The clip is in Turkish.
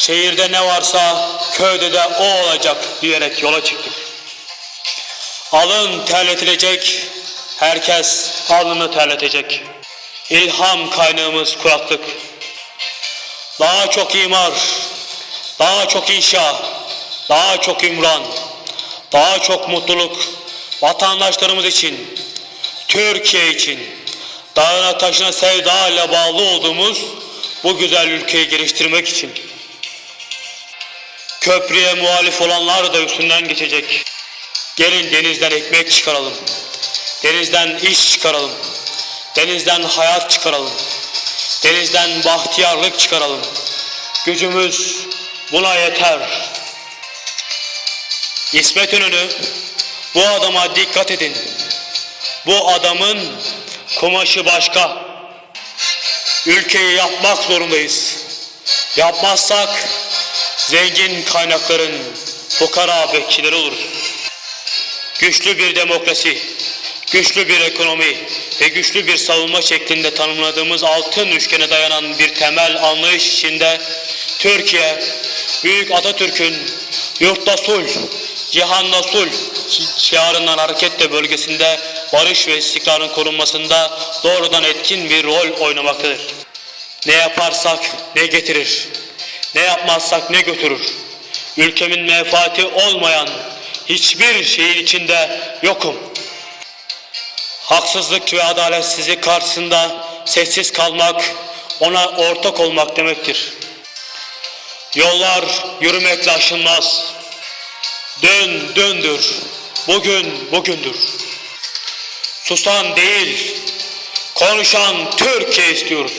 Şehirde ne varsa köyde de o olacak diyerek yola çıktık. Alın terletilecek, herkes alnını terletecek. İlham kaynağımız kuraklık. Daha çok imar, daha çok inşa, daha çok ümran, daha çok mutluluk vatandaşlarımız için, Türkiye için, dağına taşına sevda bağlı olduğumuz bu güzel ülkeyi geliştirmek için. Köprüye muhalif olanlar da üstünden geçecek. Gelin denizden ekmek çıkaralım. Denizden iş çıkaralım. Denizden hayat çıkaralım. Denizden bahtiyarlık çıkaralım. Gücümüz buna yeter. İsmet İnönü bu adama dikkat edin. Bu adamın kumaşı başka. Ülkeyi yapmak zorundayız. Yapmazsak zengin kaynakların fukara bekçileri oluruz. Güçlü bir demokrasi, güçlü bir ekonomi ve güçlü bir savunma şeklinde tanımladığımız altın üçgene dayanan bir temel anlayış içinde Türkiye, Büyük Atatürk'ün yurtta sulh, cihanda sulh şi- şiarından hareketle bölgesinde barış ve istikrarın korunmasında doğrudan etkin bir rol oynamaktadır. Ne yaparsak ne getirir, ne yapmazsak ne götürür. Ülkemin menfaati olmayan hiçbir şeyin içinde yokum. Haksızlık ve adaletsizlik karşısında sessiz kalmak, ona ortak olmak demektir. Yollar yürümekle aşılmaz. Dön döndür. Bugün bugündür. Susan değil, konuşan Türkiye istiyoruz.